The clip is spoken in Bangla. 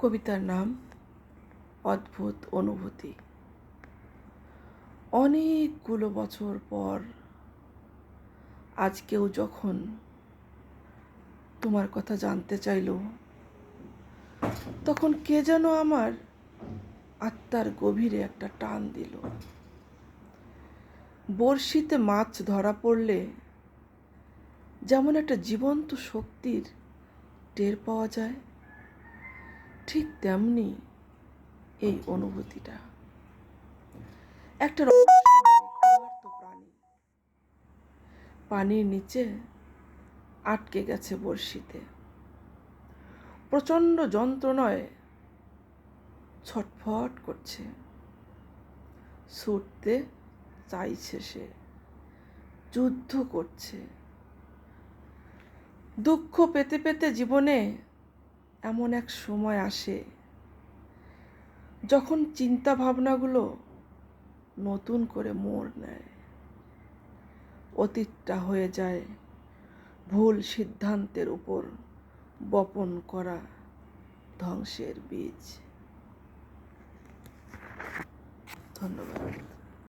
কবিতার নাম অদ্ভুত অনুভূতি। অনেকগুলো বছর পর আজ কেউ যখন তোমার কথা জানতে চাইল, তখন কে যেন আমার আত্মার গভীরে একটা টান দিল। বড়শিতে মাছ ধরা পড়লে যেমন একটা জীবন্ত শক্তির টের পাওয়া যায় ঠিক তেমনি এই অনুভূতিটা। একটা পানির নিচে আটকে গেছে বড়শিতে। প্রচণ্ড যন্ত্রণায় ছটফট করছে। ছুটতে চাইছে সে। যুদ্ধ করছে। দুঃখ পেতে পেতে জীবনে এমন এক সময় আসে যখন চিন্তা ভাবনাগুলো নতুন করে মোড় নেয়। অতীতটা হয়ে যায় ভুল সিদ্ধান্তের উপর বপন করা ধ্বংসের বীজ। ধন্যবাদ।